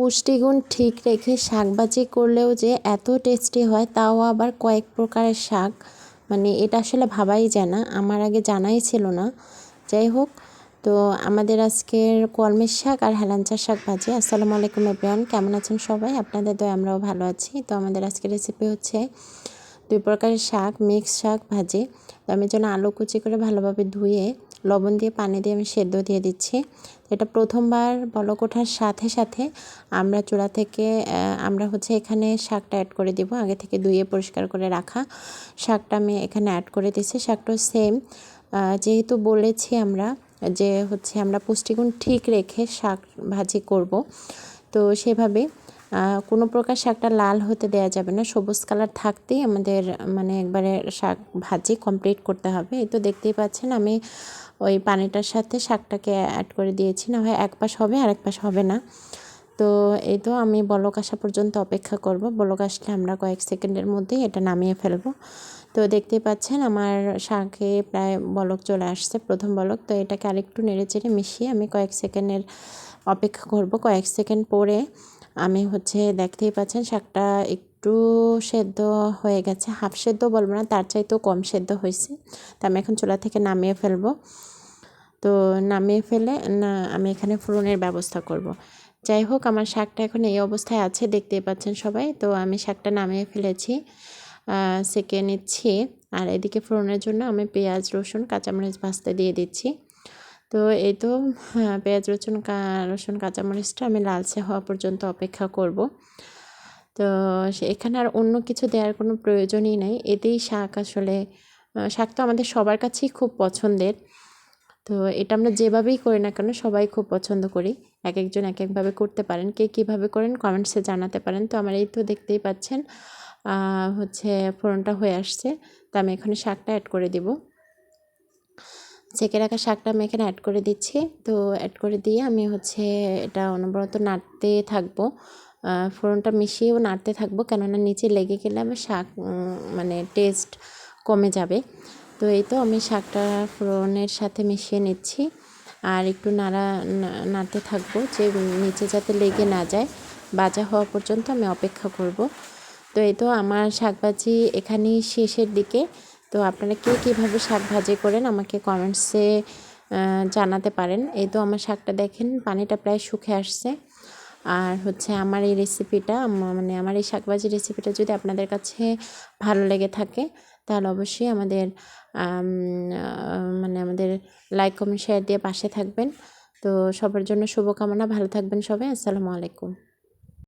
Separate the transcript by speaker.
Speaker 1: পুষ্টিগুণ ঠিক রেখে শাকবাজি করলেও যে এত টেস্টি হয়, তাও আবার কয়েক প্রকারের শাক। মানে এটা আসলে ভাবাই যায় না, আমার আগে জানাই ছিল না। যাই হোক, তো আমাদের আজকের কলমের শাক আর হেলাঞ্চার শাক ভাজি আসসালামু আলাইকুম, এভরিওয়ান। কেমন আছেন সবাই? আপনাদের তো আমরাও ভালো আছি। তো আমাদের আজকের রেসিপি হচ্ছে দুই প্রকারের শাক মিক্স শাক ভাজি। আমি যেন আলু কুচি করে ভালোভাবে ধুয়ে, লবণ দিয়ে পানি দিয়ে আমি সেদ্ধ দিয়ে দিচ্ছি। এটা প্রথমবার বলক ওঠার সাথে সাথে আমরা চূড়া থেকে আমরা হচ্ছে এখানে শাকটা অ্যাড করে দিব। আগে থেকে ধুয়ে পরিষ্কার করে রাখা শাকটা আমি এখানে অ্যাড করে দিচ্ছি। শাকটাও সেম যেহেতু বলেছি আমরা যে হচ্ছে আমরা পুষ্টিগুণ ঠিক রেখে শাক ভাজি করব। তো সেভাবে কোনো প্রকার শাকটা লাল হতে দেওয়া যাবে না। সবুজ কালার থাকতেই আমাদের মানে একবারে শাক ভাজি কমপ্লিট করতে হবে। এই তো দেখতেই পাচ্ছেন আমি ওই পানিটার সাথে শাকটাকে অ্যাড করে দিয়েছি। না হয় এক পাশ হবে আর এক পাশ হবে না। তো এই তো আমি বলক আসা পর্যন্ত অপেক্ষা করব। বলক আসলে আমরা কয়েক সেকেন্ডের মধ্যেই এটা নামিয়ে ফেলব। তো দেখতে পাচ্ছেন আমার শাকে প্রায় বলক চলে আসছে, প্রথম বলক। তো এটাকে আরেকটু নেড়ে চেড়ে মিশিয়ে আমি কয়েক সেকেন্ডের অপেক্ষা করব। কয়েক সেকেন্ড পরে আমি হচ্ছে দেখতেই পাচ্ছেন শাকটা একটু সেদ্ধ হয়ে গেছে। হাফ সেদ্ধ বলব না, তার চাইতেও কম সেদ্ধ হয়েছে। তা আমি এখন চুলা থেকে নামিয়ে ফেলব। তো নামিয়ে ফেলে না, আমি এখানে ফোড়নের ব্যবস্থা করব। যাই হোক, আমার শাকটা এখন এই অবস্থায় আছে, দেখতেই পাচ্ছেন সবাই। তো আমি শাকটা নামিয়ে ফেলেছি সেকে নিচ্ছি। আর এদিকে ফোড়নের জন্য আমি পেঁয়াজ, রসুন, কাঁচামরিচ ভাজতে দিয়ে দিচ্ছি। তো এই তো হ্যাঁ, পেঁয়াজ রসুন রসুন কাঁচামরিচটা আমি লালচে হওয়া পর্যন্ত অপেক্ষা করব। তো এখানে আর অন্য কিছু দেওয়ার কোনো প্রয়োজনই নাই। এতেই শাক আসলে শাক তো আমাদের সবার কাছেই খুব পছন্দের। তো এটা আমরা যেভাবেই করি না কেন সবাই খুব পছন্দ করি। এক একজন এক একভাবে করতে পারেন। কে কীভাবে করেন কমেন্টসে জানাতে পারেন। তো আমার এই তো দেখতেই পাচ্ছেন হচ্ছে ফোড়নটা হয়ে আসছে। তো আমি এখানে শাকটা অ্যাড করে দিব। ছেঁকে রাখা শাকটা আমি এখানে অ্যাড করে দিচ্ছি। তো অ্যাড করে দিয়ে আমি হচ্ছে এটা অনবরত নাড়তে থাকব। ফোড়নটা মিশিয়েও নাড়তে থাকব কেননা নিচে লেগে গেলে আমার শাক মানে টেস্ট কমে যাবে। তো এই তো আমি শাকটা ফোড়নের সাথে মিশিয়ে নিচ্ছি। আর একটু নাড়া নাড়তে থাকব যে নিচে যাতে লেগে না যায়। বাজা হওয়া পর্যন্ত আমি অপেক্ষা করব। তো এই তো আমার শাকভাজি এখানেই শেষের দিকে। তো আপনারা কে কীভাবে শাক ভাজি করেন আমাকে কমেন্টসে জানাতে পারেন। এই তো আমার শাকটা দেখেন, পানিটা প্রায় শুকে আসছে। আর হচ্ছে আমার এই রেসিপিটা মানে আমার এই শাকভাজি রেসিপিটা যদি আপনাদের কাছে ভালো লেগে থাকে, তাহলে অবশ্যই আমাদের মানে আমাদের লাইক কমেন্ট শেয়ার দিয়ে পাশে থাকবেন। তো সবার জন্য শুভকামনা, ভালো থাকবেন সবাই, আসসালামু আলাইকুম।